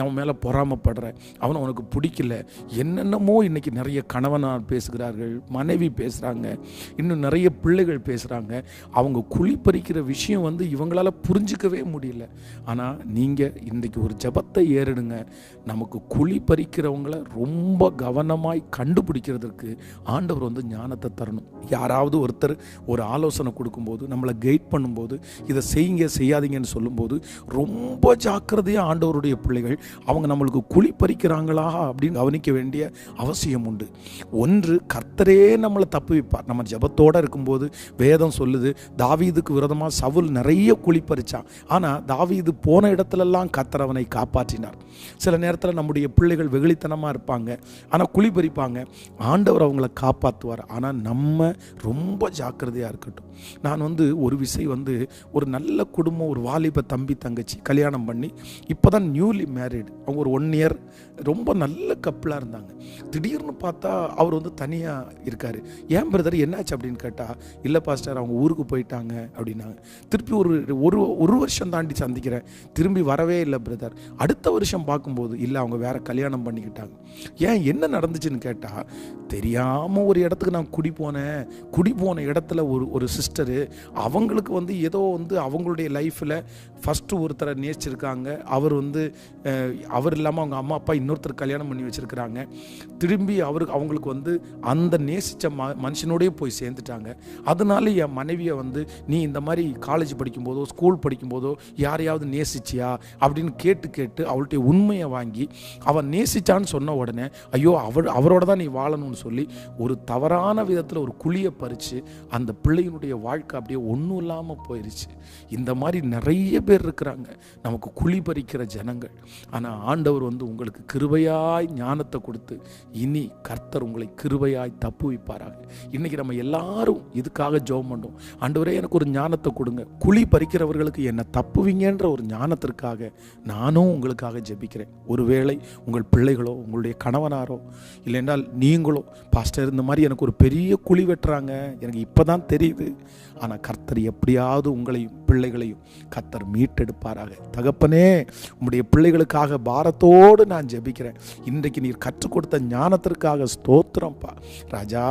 அவன் மேலே பொறாமப்படுற அவனை உனக்கு பிடிக்கல. என்னென்னமோ இன்றைக்கி நிறைய கணவனார் பேசுகிறார்கள் மனைவி பேசுகிறாங்க இன்னும் நிறைய பிள்ளைகள் பேசுகிறாங்க அவங்க குழி பறிக்கிற விஷயம் வந்து இவங்களால் புரிஞ்சிக்கவே முடியல. ஆனால் நீங்கள் இன்றைக்கி ஒரு ஜெபத்தை ஏறிடுங்க நமக்கு குழி பறிக்கிறவங்கள ரொம்ப கவனமாய் கண்டுபிடிக்கிறதுக்கு ஆண்டவர் வந்து ஞானத்தை தரணும். யாராவது ஒருத்தர் ஒரு ஆலோசனை கொடுக்கும்போது நம்மளை கைட் பண்ணும்போது இதை செய்யுங்க செய்யாதீங்கன்னு சொல்லும்போது ரொம்ப ஜாக்கிரதையாக ஆண்டவருடைய பிள்ளைகள் அவங்க நம்மளுக்கு குழி பறிக்கிறாங்களா அப்படின்னு கவனிக்க வேண்டிய அவசியம் உண்டு. ஒன்று கர்த்தரே நம்மளை தப்பு வைப்பார் நம்ம ஜெபத்தோடு இருக்கும்போது வேதம் சொல்லுது தாவீதுக்கு விரோதமாக சவுல் நிறைய குழி பறிச்சான் ஆனால் தாவீது போன இடத்துலலாம் கர்த்தர் அவனை காப்பாற்றினார். சில நேரத்தில் நம்முடைய பிள்ளைகள் வெகுளித்தனமாக இருப்பாங்க ஆனால் குழி பறிப்பாங்க ஆண்டவர் அவங்கள காப்பாற்றுவார் ஆனால் நம்ம ரொம்ப ஜாக்கிரதையாக இருக்கட்டும். நான் வந்து ஒரு விசை வந்து ஒரு நல்ல குடும்பம் ஒரு வாலிப தம்பி தங்கச்சி கல்யாணம் பண்ணி இப்போ தான் நியூலி மேரேஜ் மேரிட் அவங்க ஒரு ஒன் இயர் ரொம்ப நல்ல கப்பலாக இருந்தாங்க. திடீர்னு பார்த்தா அவர் வந்து தனியாக இருக்கார். ஏன் பிரதர் என்னாச்சு அப்படின்னு கேட்டால் இல்லை பாஸ்டர் அவங்க ஊருக்கு போயிட்டாங்க அப்படின்னாங்க. திருப்பி ஒரு ஒரு ஒரு வருஷம் தாண்டி சந்திக்கிறேன். திரும்பி வரவே இல்லை பிரதர் அடுத்த வருஷம் பார்க்கும்போது இல்லை அவங்க வேறு கல்யாணம் பண்ணிக்கிட்டாங்க. ஏன் என்ன நடந்துச்சுன்னு கேட்டால் தெரியாமல் ஒரு இடத்துக்கு நான் குடி போனேன். குடி போன இடத்துல ஒரு ஒரு சிஸ்டரு அவங்களுக்கு வந்து ஏதோ வந்து அவங்களுடைய லைஃப்பில் ஃபஸ்ட்டு ஒருத்தரை நேசிச்சிருக்காங்க. அவர் வந்து அவர் இல்லாமல் அவங்க அம்மா அப்பா இன்னொருத்தர் கல்யாணம் பண்ணி வச்சுருக்கிறாங்க. திரும்பி அவருக்கு அவங்களுக்கு வந்து அந்த நேசித்த ம மனுஷனோடயே போய் சேர்ந்துட்டாங்க. அதனால என் மனைவியை வந்து நீ இந்த மாதிரி காலேஜ் படிக்கும்போதோ ஸ்கூல் படிக்கும்போதோ யாரையாவது நேசிச்சியா? அப்படின்னு கேட்டு கேட்டு அவள்கிட்ட உண்மையை வாங்கி அவன் நேசிச்சான்னு சொன்ன உடனே ஐயோ அவள் அவரோட தான் நீ வாழணும்னு சொல்லி ஒரு தவறான விதத்தில் ஒரு குழியை பறித்து அந்த பிள்ளையினுடைய வாழ்க்கை அப்படியே ஒன்றும் இல்லாமல் போயிடுச்சு இந்த மாதிரி நிறைய பேர் இருக்கிறாங்க. நமக்கு குழி பறிக்கிற ஜனங்கள். ஆனால் ஆண்டவர் வந்து உங்களுக்கு கிருபையாய் ஞானத்தை கொடுத்து இனி கர்த்தர் உங்களை கிருபையாய் தப்பு இன்றைக்கி நம்ம எல்லாரும் இதுக்காக ஜெபம் பண்ணோம் ஆண்டவரே எனக்கு ஒரு ஞானத்தை கொடுங்க. குழி பறிக்கிறவர்களுக்கு என்னை தப்புவீங்கன்ற ஒரு ஞானத்திற்காக நானும் உங்களுக்காக ஜெபிக்கிறேன். ஒருவேளை உங்கள் பிள்ளைகளோ உங்களுடைய கணவனாரோ இல்லைன்றால் நீங்களோ பாஸ்டர் இந்த மாதிரி எனக்கு ஒரு பெரிய குழி வெட்டுறாங்க. எனக்கு இப்போ தான் தெரியுது. ஆனால் கர்த்தர் எப்படியாவது உங்களையும் பிள்ளைகளையும் கர்த்தர் மீட்டெடுப்பாராக. தகப்பனே உங்களுடைய பிள்ளைகளுக்காக பிள்ளைகளுக்காக பாரத்தோடு நான் ஜெபிக்கிறேன். இன்றைக்கு நீர் கற்றுக் கொடுத்த ஞானத்திற்காக ஸ்தோத்திரம்ப்பா ராஜா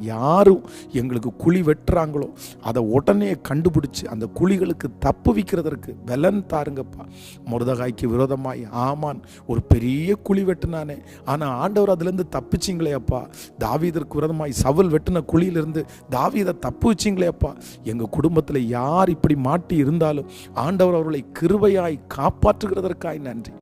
யாரும் எங்களுக்கு குழி வெட்டுறாங்களோ அதை உடனே கண்டுபிடிச்சு அந்த குழிகளுக்கு தப்பு வைக்கிறதற்கு பலன் தாருங்கப்பா. முருதகாய்க்கு விரோதமாய் ஆமான் ஒரு பெரிய குழி வெட்டினானே. ஆனால் ஆண்டவர் அதுலேருந்து தப்பிச்சிங்களே அப்பா தாவீதற்கு விரோதமாய் சவல் வெட்டின குழியிலிருந்து தாவீதை தப்பு வச்சிங்களே அப்பா எங்கள் குடும்பத்தில் யார் இப்படி மாட்டி இருந்தாலும் ஆண்டவர் அவர்களை கிருவையாய் காப்பாற்றுகிறதற்காய் நன்றி.